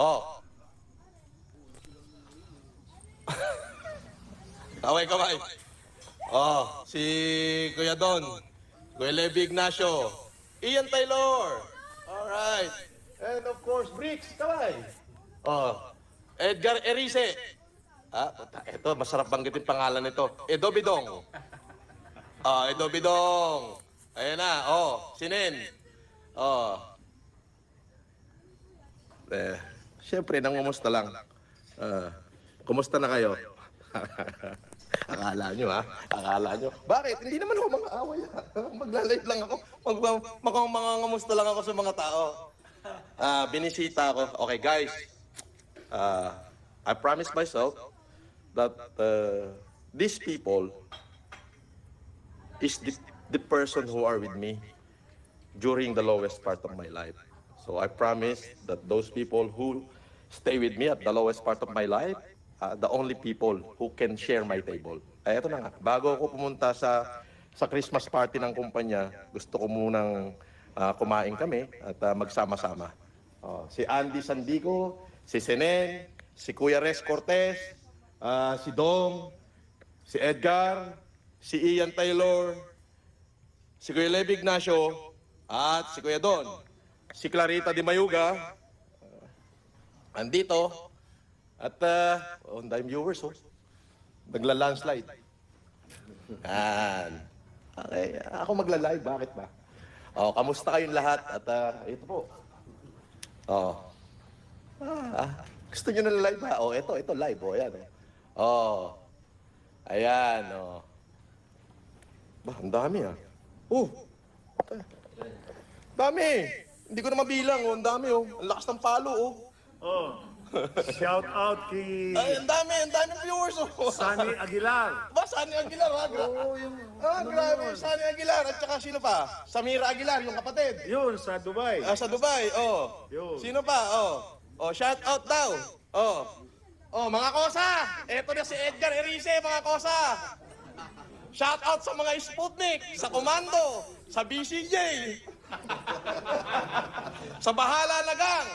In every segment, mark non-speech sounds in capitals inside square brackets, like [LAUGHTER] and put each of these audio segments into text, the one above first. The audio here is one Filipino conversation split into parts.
Oh. [LAUGHS] kaway, kaway. Oh, si Kuya Don. Kuya Levi Ignacio. Ian Taylor. Alright. And of course, Bricks, kaway. Oh. Edgar Erice. Ah, puta, ito, masarap banggitin pangalan nito. Edo Bidong. Ah, Edo Bidong. Ayan na, oh, sinin. Oh. Eh, siyempre, nangumusta lang. Ah, kumusta na kayo? [LAUGHS] Akala nyo, ha? Akala nyo. Bakit? Hindi naman ako mga away, ha? [LAUGHS] Maglalive lang ako. Mag mag mga ngamusta lang ako sa mga tao. Ah, binisita ako. Okay, guys. Uh, I promised myself that uh, these people is the, the person who are with me during the lowest part of my life. So I promise that those people who stay with me at the lowest part of my life, uh, the only people who can share my table. Ay, eto na nga. Bago ako pumunta sa sa Christmas party ng kumpanya, gusto ko munang uh, kumain kami at uh, magsama-sama. Oh, si Andy Sandico, si Senen, si Kuya Res Cortez, ah, si Dong, si Edgar, si Ian Taylor, si Kuya Levi Ignacio, at si Kuya Don. Si Clarita Di Mayuga, ah, andito, at uh, on time viewers, oh. Nagla-landslide. Yan. Okay, ako magla-live, bakit ba? Oh, kamusta kayong lahat? At ah, ito po. Oh. Ah, gusto nyo na live ba? Oh, ito, ito live. Oh, ayan. Oh. oh. Ayan, oh. Ba, ang dami ah. Oh. Dami. Hindi ko na mabilang, oh. Ang dami, oh. Ang lakas ng palo, oh. Oh. [LAUGHS] Shout out kay Ay, ang dami, ang dami viewers, oh. Sunny Aguilar. Ba, Sunny Aguilar, ha? Gra- Oo, yung ah, grabe, Sunny Aguilar. At saka sino pa? Samira Aguilar, yung kapatid. yun sa Dubai. Ah, sa Dubai, oh. Yun. Sino pa? Oh. Oh, shout out daw. Oh. Oh, mga kosa. Eto na si Edgar Erice, mga kosa. Shout out sa mga Sputnik, sa Komando, sa BCJ. [LAUGHS] sa Bahala na Gang.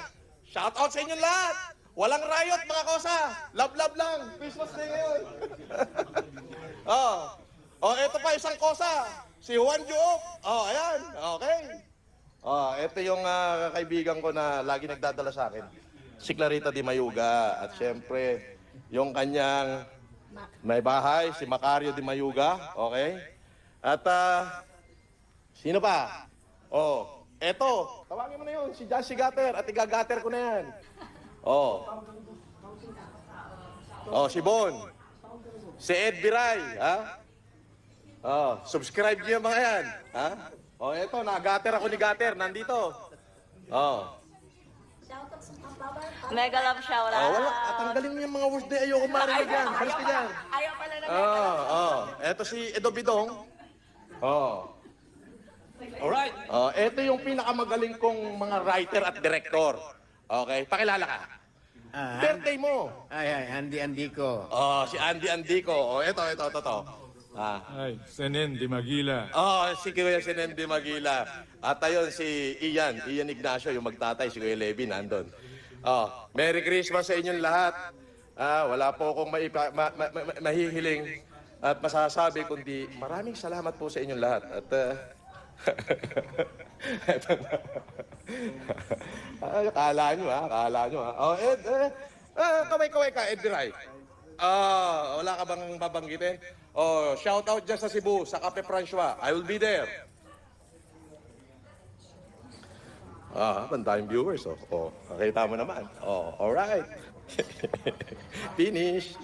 Shout out sa inyong lahat. Walang riot, mga kosa. Love, love lang. Christmas Day ngayon. [LAUGHS] oh. Oh, eto pa isang kosa. Si Juan Juop. Oh, ayan. Okay. Oh, ito yung ah, kaibigan ko na lagi nagdadala sa akin. Si Clarita Di Mayuga. At syempre, yung kanyang may bahay, si Macario Di Mayuga. Okay? At ah, sino pa? Oh, eto. Tawagin mo na yun, si Josh Gatter. At igagater ko na yan. Oh. Oh, si Bon. Si Ed Biray, ha? Oh, subscribe niyo mga yan, ha? Oh, eto, nagater ako ni Gater, nandito. Oh. Mega love shout Oh, out. wala. At tanggalin mo yung mga words na ayoko marinig yan. Balis ka dyan. Ayaw pala na Oh, oh. Eto si Edo Bidong. Oh. Alright. Oh, eto yung pinakamagaling kong mga writer at director. Okay, pakilala ka. Ah, Birthday mo. ay, ay, Andy Andico. Oh, si Andy Andico. Oh, eto, eto, eto, eto. Ah. Ay, Senen di Magila. Oh, si Kuya Sinendi Magila. At ayun, si Ian, Ian Ignacio, yung magtatay, si Kuya Levi, nandun. Oh, Merry Christmas sa inyong lahat. Ah, wala po akong maipa, ma, ma, ma, ma- mahihiling at masasabi kundi maraming salamat po sa inyong lahat. At uh, eto na. [LAUGHS] Ay, kala nyo ha, kala nyo ha. Oh, Ed, eh, ah, kaway-kaway ka, Ed Ray. Ah, wala ka bang babanggitin? Oh, shout out dyan sa Cebu, sa Cafe Francois. I will be there. Ah, bandayang viewers. Oh, oh, nakita mo naman. Oh, all right. [LAUGHS] Finish.